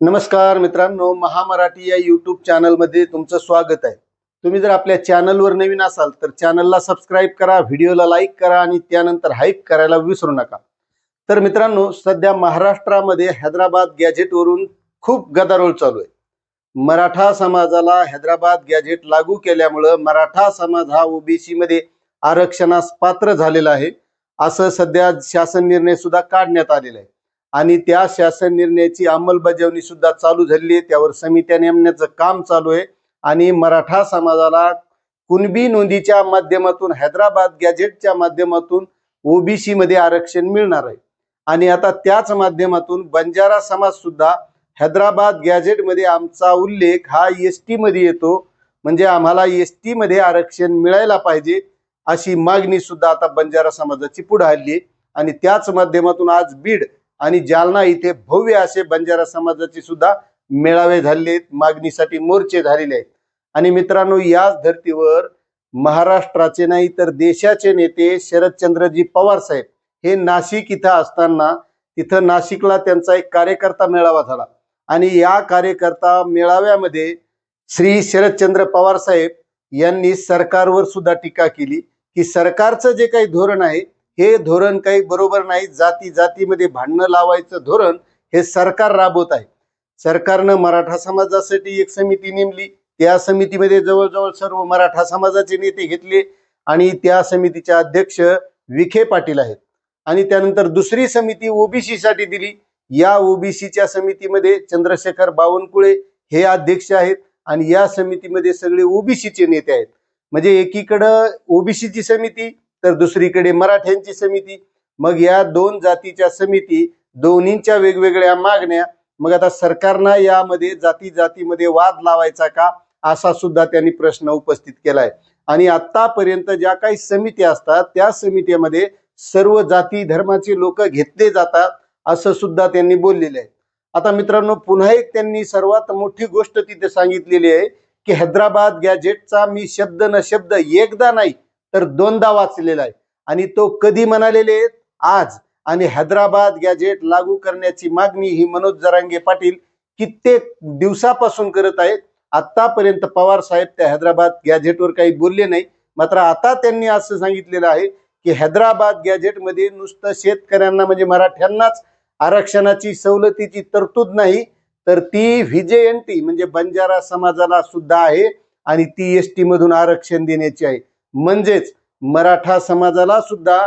नमस्कार मित्रांनो महामराठी या यूट्यूब चॅनलमध्ये तुमचं स्वागत आहे. तुम्ही जर आपल्या चॅनलवर नवीन असाल तर चॅनलला सबस्क्राईब करा व्हिडिओला लाईक करा आणि त्यानंतर हाईक करायला विसरू नका. तर मित्रांनो सध्या महाराष्ट्रामध्ये हैदराबाद गॅझेटवरून खूप गदारोळ चालू आहे. मराठा समाजाला हैदराबाद गॅझेट लागू केल्यामुळं मराठा समाज हा ओबीसी मध्ये आरक्षणास पात्र झालेला आहे. असं सध्या शासन निर्णय सुद्धा काढण्यात आलेला आहे. आणि त्या शासन निर्णयाची अंमलबजावणी सुद्धा चालू झालेली आहे. त्यावर समित्या नेमण्याचं काम चालू आहे. आणि मराठा समाजाला कुणबी नोंदीच्या माध्यमातून हैदराबाद गॅझेटच्या माध्यमातून ओबीसी मध्ये आरक्षण मिळणार आहे. आणि आता त्याच माध्यमातून बंजारा समाज सुद्धा हैदराबाद गॅझेटमध्ये आमचा उल्लेख हा एस टी मध्ये येतो. म्हणजे आम्हाला एस टी मध्ये आरक्षण मिळायला पाहिजे अशी मागणी सुद्धा आता बंजारा समाजाची पुढे आली आहे. आणि त्याच माध्यमातून आज बीड आणि जालना इथे भव्य असे बंजारा समाजाचे सुद्धा मेळावे झालेले आहेत मागणीसाठी मोर्चे झालेले आहेत. आणि मित्रांनो याच धर्तीवर महाराष्ट्राचे नाही तर देशाचे नेते शरदचंद्रजी पवार साहेब हे नाशिक इथं असताना तिथं नाशिकला त्यांचा एक कार्यकर्ता मेळावा झाला. आणि या कार्यकर्ता मेळाव्यामध्ये श्री शरदचंद्र पवार साहेब यांनी सरकारवर सुद्धा टीका केली की सरकारचं जे काही धोरण आहे हे धोरण काही बरोबर नाही. जाती जातीमध्ये भांडणं लावायचं धोरण हे सरकार राबवत आहे. सरकारनं मराठा समाजासाठी एक समिती नेमली. त्या समितीमध्ये जवळजवळ सर्व मराठा समाजाचे नेते घेतले आणि त्या समितीचे अध्यक्ष विखे पाटील आहेत. आणि त्यानंतर दुसरी समिती ओबीसी साठी दिली. या ओबीसीच्या समितीमध्ये चंद्रशेखर बावनकुळे हे अध्यक्ष आहेत आणि या समितीमध्ये सगळे ओबीसीचे नेते आहेत. म्हणजे एकीकडं ओबीसीची समिती तर दुसरीकडे मराठ्यांची समिती. मग या दोन जातीच्या समिती दोन्हींच्या वेगवेगळ्या मागण्या. मग आता सरकारनं यामध्ये जाती जातीमध्ये वाद लावायचा का? असा सुद्धा त्यांनी प्रश्न उपस्थित केलाय. आणि आतापर्यंत ज्या काही समिती असतात त्या समितीमध्ये सर्व जाती धर्माचे लोक घेतले जातात असं सुद्धा त्यांनी बोललेले आहे. आता मित्रांनो पुन्हा एक त्यांनी सर्वात मोठी गोष्ट तिथे सांगितलेली आहे की हैदराबाद गॅजेटचा मी शब्द न शब्द एकदा नाही तर दोनदा वाचलेला आहे. आणि तो कधी म्हणालेले आहेत? आज. आणि हैदराबाद गॅजेट लागू करण्याची मागणी ही मनोज जरांगे पाटील कित्येक दिवसापासून करत आहेत. आतापर्यंत पवार साहेब त्या हैदराबाद गॅजेटवर काही बोलले नाही. मात्र आता त्यांनी असं सांगितलेलं आहे की हैदराबाद गॅजेटमध्ये नुसतं शेतकऱ्यांना म्हणजे मराठ्यांनाच आरक्षणाची सवलतीची तरतूद नाही तर ती व्हिजेएनटी म्हणजे बंजारा समाजाला सुद्धा आहे आणि ती एस टी मधून आरक्षण देण्याची आहे. म्हणजेच मराठा समाजाला सुद्धा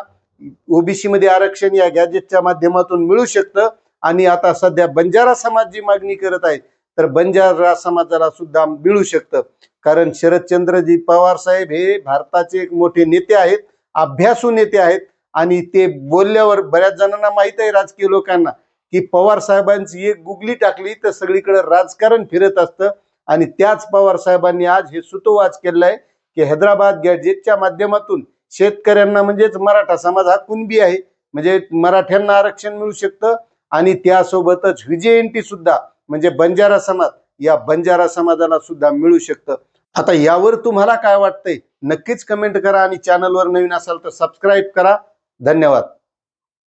ओबीसी मध्ये आरक्षण या गॅजेटच्या माध्यमातून मिळू शकतं. आणि आता सध्या बंजारा समाज जी मागणी करत आहे तर बंजारा समाजाला सुद्धा मिळू शकतं. कारण शरदचंद्रजी पवार साहेब हे भारताचे एक मोठे नेते आहेत अभ्यासू नेते आहेत. आणि ते बोलल्यावर बऱ्याच जणांना माहीत आहे राजकीय लोकांना की पवार साहेबांची एक गुगली टाकली तर सगळीकडे राजकारण फिरत असतं. आणि त्याच पवार साहेबांनी आज हे सुतोवाच आहे की हैदराबाद गॅजेटच्या माध्यमातून शेतकऱ्यांना म्हणजेच मराठा समाज हा कुणबी आहे. म्हणजे मराठ्यांना आरक्षण मिळू शकतं आणि त्यासोबतच विजयंती सुद्धा म्हणजे बंजारा समाज या बंजारा समाजाला सुद्धा मिळू शकतं. आता यावर तुम्हाला काय वाटतंय? नक्कीच कमेंट करा आणि चॅनलवर नवीन असाल तर सबस्क्राईब करा. धन्यवाद.